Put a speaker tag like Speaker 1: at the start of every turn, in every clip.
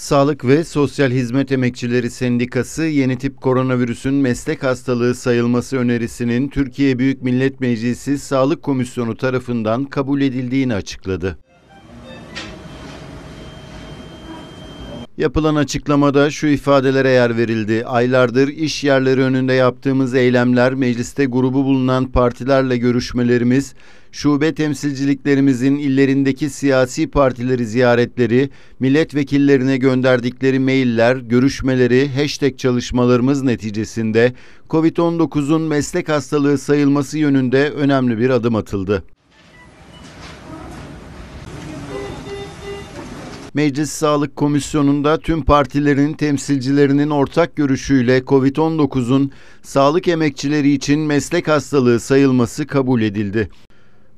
Speaker 1: Sağlık ve Sosyal Hizmet Emekçileri Sendikası yeni tip koronavirüsün meslek hastalığı sayılması önerisinin Türkiye Büyük Millet Meclisi Sağlık Komisyonu tarafından kabul edildiğini açıkladı. Yapılan açıklamada şu ifadelere yer verildi. Aylardır iş yerleri önünde yaptığımız eylemler, mecliste grubu bulunan partilerle görüşmelerimiz, şube temsilciliklerimizin illerindeki siyasi partileri ziyaretleri, milletvekillerine gönderdikleri mailler, görüşmeleri, hashtag çalışmalarımız neticesinde COVID-19'un meslek hastalığı sayılması yönünde önemli bir adım atıldı. Meclis Sağlık Komisyonu'nda tüm partilerin temsilcilerinin ortak görüşüyle COVID-19'un sağlık emekçileri için meslek hastalığı sayılması kabul edildi.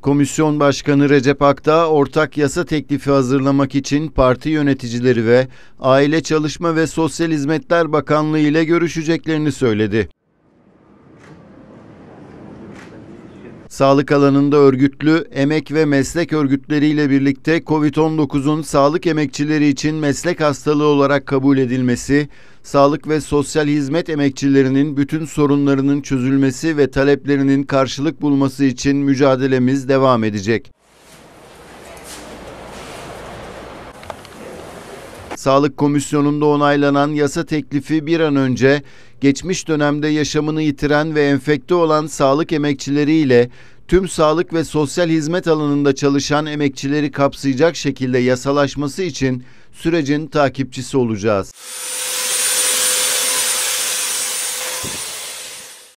Speaker 1: Komisyon Başkanı Recep Akdağ ortak yasa teklifi hazırlamak için parti yöneticileri ve Aile Çalışma ve Sosyal Hizmetler Bakanlığı ile görüşeceklerini söyledi. Sağlık alanında örgütlü, emek ve meslek örgütleriyle birlikte COVID-19'un sağlık emekçileri için meslek hastalığı olarak kabul edilmesi, sağlık ve sosyal hizmet emekçilerinin bütün sorunlarının çözülmesi ve taleplerinin karşılık bulması için mücadelemiz devam edecek. Sağlık Komisyonu'nda onaylanan yasa teklifi bir an önce geçmiş dönemde yaşamını yitiren ve enfekte olan sağlık emekçileriyle tüm sağlık ve sosyal hizmet alanında çalışan emekçileri kapsayacak şekilde yasalaşması için sürecin takipçisi olacağız.